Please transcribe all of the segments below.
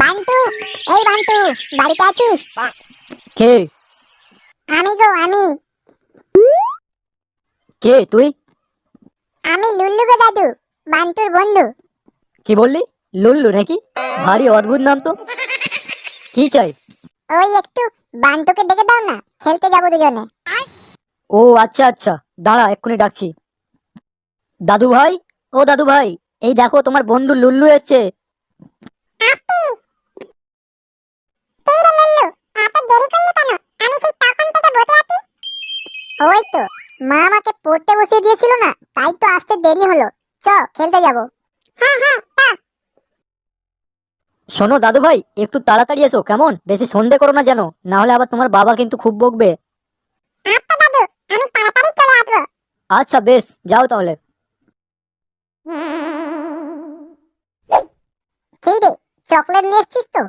বান্টু এই বান্টু বাড়িতে আছিস? কে? আমি গো আমি। কে তুই? আমি লুল্লু গো দাদু বান্টুর বন্ধু। কি বললি? লুল্লু নাকি? ভারী অদ্ভুত নাম তো। কি চাই? ওই একটু বান্টুকে ডেকে দাও না খেলতে যাব দুজনে। ও আচ্ছা আচ্ছা। দাঁড়া এক্ষুনি ডাকছি। দাদু ভাই ও দাদু ভাই এই দেখো তোমার বন্ধু লুল্লু এসছে। ওই তো মা আমাকে পড়তে বসিয়ে দিয়েছিল না তাই তো আসতে দেরি হলো। চ খেলতে যাব। হ্যাঁ হ্যাঁ তা। শোনো দাদু ভাই একটু তাড়াতাড়ি এসো কেমন? বেশি সন্ধে করো না যেন না হলে আবার তোমার বাবা কিন্তু খুব বকবে। আচ্ছা দাদু আমি তাড়াতাড়ি চলে আসব। আচ্ছা বেশ যাও তাহলে। কি রে চকলেট নিয়ে এসছিস তো?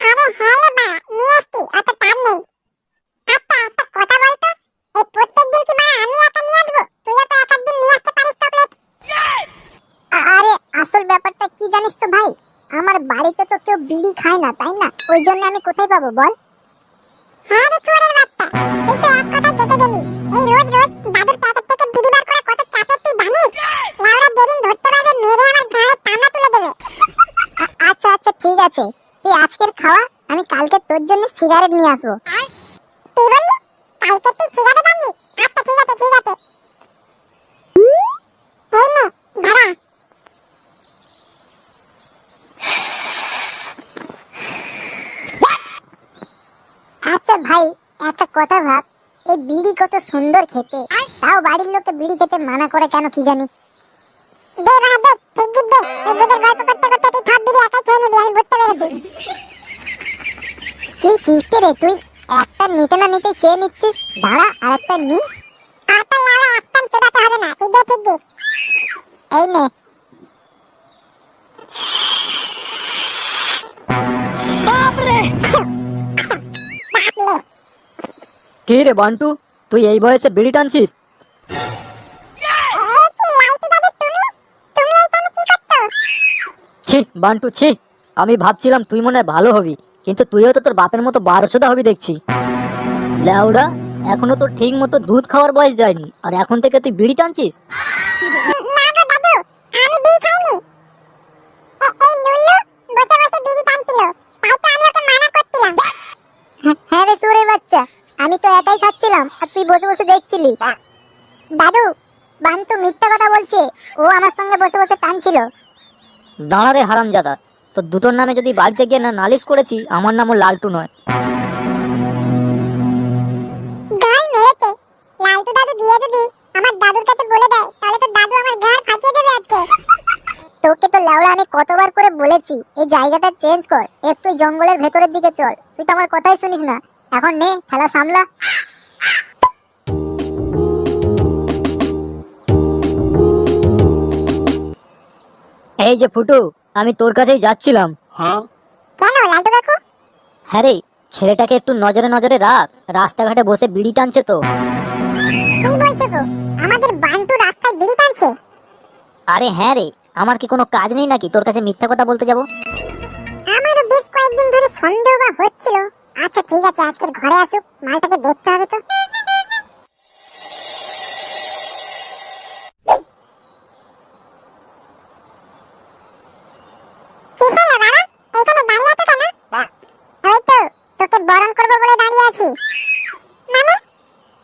আরে হ্যাঁ রে বা নিয়ে আসছি অত টান নেই। আচ্ছা একটা কথা বলতো এই প্রত্যেক দিন কি বা আমি একা নিয়ে আসব তুইও তো এক দিন নিয়ে আসতে পারিস চকলেট আরে আসল ব্যাপারটা কি জানিস তো ভাই, আমার বাড়িতে তো কেউ বিড়ি খায় না, তাই না? ওই জন্য আমি কোথায় পাবো বল? হ্যাঁ রে চোরের বাচ্চা, তুই তো এক কেটে গেলি। এই রোজ রোজ দাদুর প্যাকেট থেকে বিড়ি বার কত চাপের তুই জানিস? ধরতে পারবে, মেরে আমার টানা তুলে দেবে। আচ্ছা আচ্ছা ঠিক আছে। তুই আজকের খাওয়া, আমি কালকে তোর জন্য সিগারেট নিয়ে আসব তুই বললি কালকে তুই সিগারেট আনবি আচ্ছা ঠিক আছে ঠিক আছে এই নে ধরা আচ্ছা ভাই একটা কথা ভাব। এই বিড়ি কত সুন্দর খেতে। তাও বাড়ির লোককে বিড়ি খেতে মানা করে কেন কি জানি? দে বাবা দে ঠিক দে। ওদের গল্প করতে করতে তুই থাপ বিড়ি একাই খেয়ে নিবি আমি বুঝতে পেরেছি কি কিস্তি রে তুই। একটা নিতে না নিতে চেয়ে নিচ্ছিস। দাঁড়া আর একটা নি আটা লাউড়া একটা চোদাতে হবে না তুই দে ঠিক দে। এই নে। বাপরে! কে রে বান্টু? তুই এই বয়সে বিড়ি টানছিস? ছি বান্টু ছি। আমি ভাবছিলাম তুই মনে হয় ভালো হবি কিন্তু তুইও তো তোর বাপের মতো বারোশোদা হবি দেখছি। ল্যাউডা এখনও তো ঠিক মতো দুধ খাওয়ার বয়স যায়নি আর এখন থেকে তুই বিড়ি টানছিস? করছিলাম। হ্যাঁ রে চোরের বাচ্চা। আমি তো একাই খাচ্ছিলাম আর তুই বসে বসে দেখছিলি। দাদু বান্তু মিথ্যা কথা বলছে ও আমার সঙ্গে বসে বসে টানছিল। দাঁড়ারে হারামজাদা তো দুটোর নামে যদি বাড়িতে গিয়ে না নালিশ করেছি আমার নামও লালটু নয়। গাল মেরেছে। লালটু দাদু দিয়ে যদি আমার দাদুর কাছে বলে দেয় তাহলে তো দাদু আমার গাল ফাটিয়ে দেবে আজকে। তোকে তো লাউড়া আমি কতবার করে বলেছি এই জায়গাটা চেঞ্জ কর একটু জঙ্গলের ভেতরের দিকে চল। তুই তো আমার কথাই শুনিস না। এখন নে খেলা সামলা। এই যে ফুটু আমি তোর কাছেই যাচ্ছিলাম। কেন লালটু কাকু? হ্যাঁ রে ছেলেটাকে একটু নজরে নজরে রাখ। রাস্তাঘাটে বসে বিড়ি টানছে তো। কি বলছো গো? আমাদের বান্টু রাস্তায় বিড়ি টানছে? আরে হ্যাঁ রে আমার কি কোনো কাজ নেই নাকি? তোর কাছে মিথ্যা কথা বলতে যাব? আমারও বেশ কয়েকদিন ধরে সন্দেহ বা হচ্ছিল। আচ্ছা ঠিক আছে আজকের ঘরে আসুক মালটাকে দেখতে হবে তো বরণ করব বলে দাঁড়িয়ে আছি। মানে?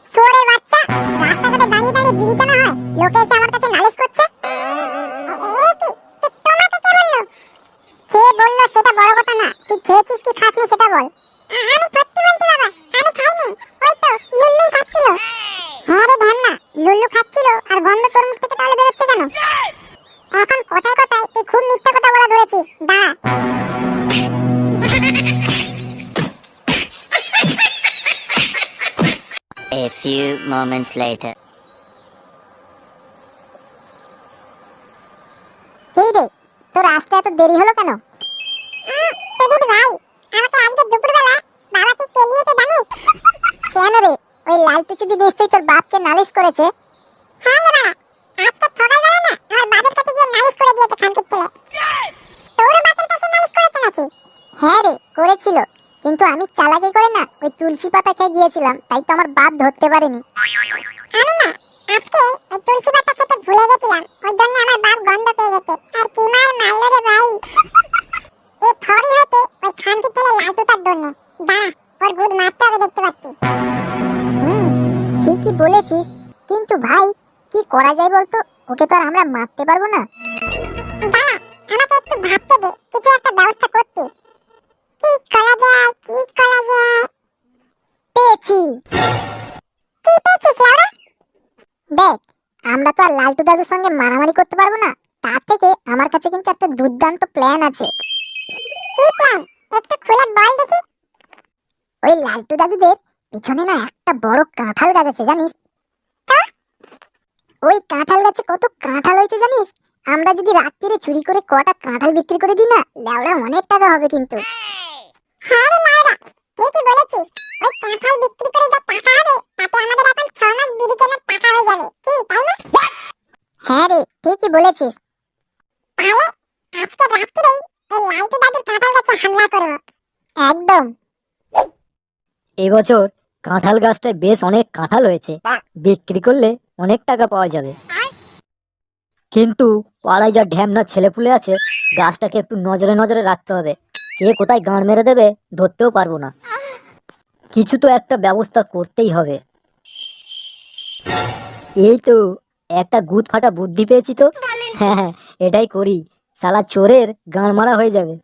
শুয়োরের বাচ্চা, রাস্তাঘাটে দাঁড়িয়ে দাঁড়িয়ে বিড়ি টানা হয়? লোকে এসে আমার কাছে নালিশ করছে? এ- এ তোমাকে কে বলল? কে বলল সেটা বড় কথা না তুই খেয়েছিস কি খাসনি সেটা বল আমি সত্যি বলছি বাবা আমি খাইনি। ওই তো লুল্লুই খাচ্ছিল। হ্যাঁ রে ধ্যান লুল্লু খাচ্ছিল আর গন্ধ তোর মুখ থেকে তাহলে বেরোচ্ছে কেন? এখন কথায় কথায় তুই খুব মিথ্যা কথা বলা ধরেছিস দাঁড়া। A few moments later. কি রে তোর আসতে এত দেরি হলো কেন? প্রদীপ ভাই আমাকে আজকে দুপুরবেলা বাবা কি কেলিয়েছে জানিস কেন রে ওই লাল পিচুদি নিশ্চয়ই তোর বাপকে নালিশ করেছে। হ্যাঁ রে বাবা আজকে সকালবেলা না, আমার বাবার কাছে গিয়ে নালিশ করে দিয়েছে খানকির ছেলে। তোর বাপের কাছে নালিশ করেছে নাকি? হ্যাঁ রে, করেছিল। কিন্তু আমি চালাকি করে না ওই তুলসী পাতা খেয়ে গিয়েছিলাম, তাই তো আমার বাপ ধরতে পারেনি। আমি না, আজকে ওই তুলসী পাতা খেতে ভুলে গেছিলাম, ওই জন্য আমার বাপ গন্ধ পেয়ে গেছে। আর কি মার মারলো রে ভাই। এ থরি হতে ওই খানকি তেলে লালটুটার জন্য। দাঁড়া, ওর গুদ মারতে হবে কিন্তু ভাই কি করা যায় বলতো? ওকে তো আর আমরা মারতে পারব না। দাঁড়া আমাকে একটু ভাবতে দে কিছু একটা ব্যবস্থা করতে। কি করা যায় কি করা যায়? পেয়েছি। কি পেয়েছিস লাউরা? দেখ আমরা তো আর লালটু দাদুর সঙ্গে মারামারি করতে পারব না। তার থেকে আমার কাছে কিন্তু একটা দুর্দান্ত প্ল্যান আছে। কি প্ল্যান একটু খুলে বল দেখি। ওই লালটু দাদুদের পিছনে না একটা বড় কাঁঠাল গাছ আছে জানিস? ওই কাঁঠাল গাছে কত কাঁঠাল হয়েছে জানিস? আমরা যদি রাত্রিরে চুরি করে কটা কাঁঠাল বিক্রি করে দিই না, লেওড়া অনেক টাকা হবে কিন্তু। হ্যাঁ রে ঠিকই বলেছিস? কাঁঠাল বিক্রি করে হয়ে রে, ঠিকই বলেছিস। কাঁঠাল একদম। এবছর কাঁঠাল গাছটায় বেশ অনেক কাঁঠাল হয়েছে। বিক্রি করলে অনেক টাকা পাওয়া যাবে। কিন্তু পাড়ায় যা ঢ্যামনা ছেলেপুলে আছে, গাছটাকে একটু নজরে নজরে রাখতে হবে। কে কোথায় গাঁড় মেরে দেবে, ধরতেও পারব না। কিছু তো একটা ব্যবস্থা করতেই হবে। এই তো একটা গুদ ফাটা বুদ্ধি পেয়েছি তো। হ্যাঁ হ্যাঁ এটাই করি। সালা চোরের গাঁড় মারা হয়ে যাবে।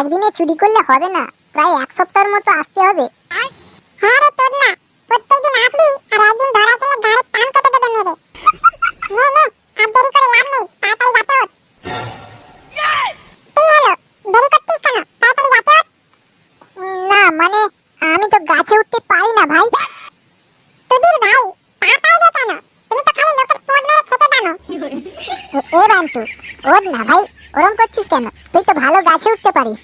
একদিনে চুরি করলে হবে না। প্রায় এক সপ্তাহের মতো আসতে হবে। হ্যাঁ না প্রত্যেকদিন আর নে নে না মানে আমি তো গাছে উঠতে পারি না ভাই। সুধীর ভাই পা পাও কেন? তুমি তো খালি লোকের পোট মেরে খেতে জানো। এ বান্টু ওর না ভাই, ওরম করছিস কেন? তুই তো ভালো গাছে উঠতে পারিস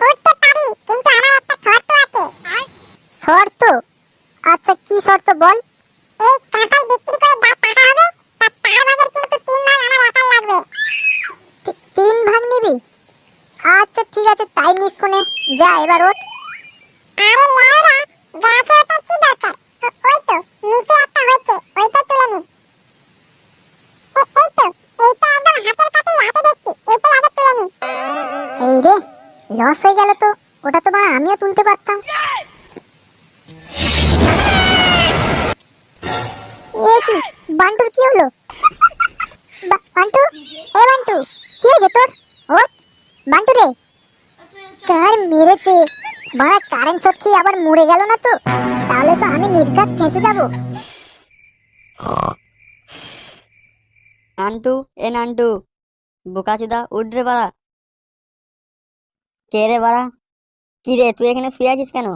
উঠতে পারি কিন্তু আমার একটা শর্ত আছে শর্ত আচ্ছা কি শর্ত বল? এই কাঁঠাল বিক্রি করে যা টাকা হবে তার তার ভাগের কিন্তু তিন ভাগ আমার লাগবে। তিন ভাগ নিবি? আচ্ছা ঠিক আছে, তাই নিস কোনে যা, এবার ওঠ। আরে লাউরা, গাছে ওঠার কি দরকার? ওই তো, নিচে একটা হয়েছে, ওইটা তুলে নি। এই তো এই রে, লস হয়ে গেল তো, ওটা তো আমিও তুলতে পারতাম। বান্টু? এ বান্টু কি হয়েছে তোর? ও বান্টু রে। কার মেরেছে? বাড়া কারেন্ট শট খেয়ে আবার মরে গেল না তো? তাহলে তো আমি নির্ঘাত ফেঁসে যাব। নান্টু এ নান্টু বোকাচুদা উঠ রে বাড়া। কে রে বাড়া? কি রে তুই এখানে শুয়ে আছিস কেন?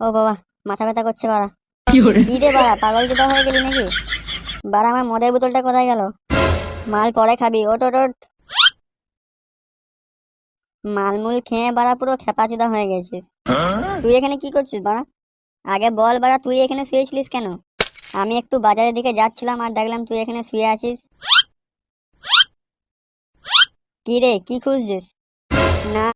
ও বাবা মাথা ব্যথা করছে বাড়া। কি রে বাড়া পাগল জুতা হয়ে গেলি নাকি? বাড়া আমার মদের বোতলটা কোথায় গেল? মাল পরে খাবি, ওট ওট ওট। মালমুল খেয়ে বাড়া পুরো খেপাচুদা হয়ে গেছিস। তুই এখানে কি করছিস বাড়া? আগে বল বাড়া, তুই এখানে শুয়েছিলিস কেন? আমি একটু বাজারের দিকে যাচ্ছিলাম আর দেখলাম তুই এখানে শুয়ে আছিস। কি রে, কি খুঁজছিস? না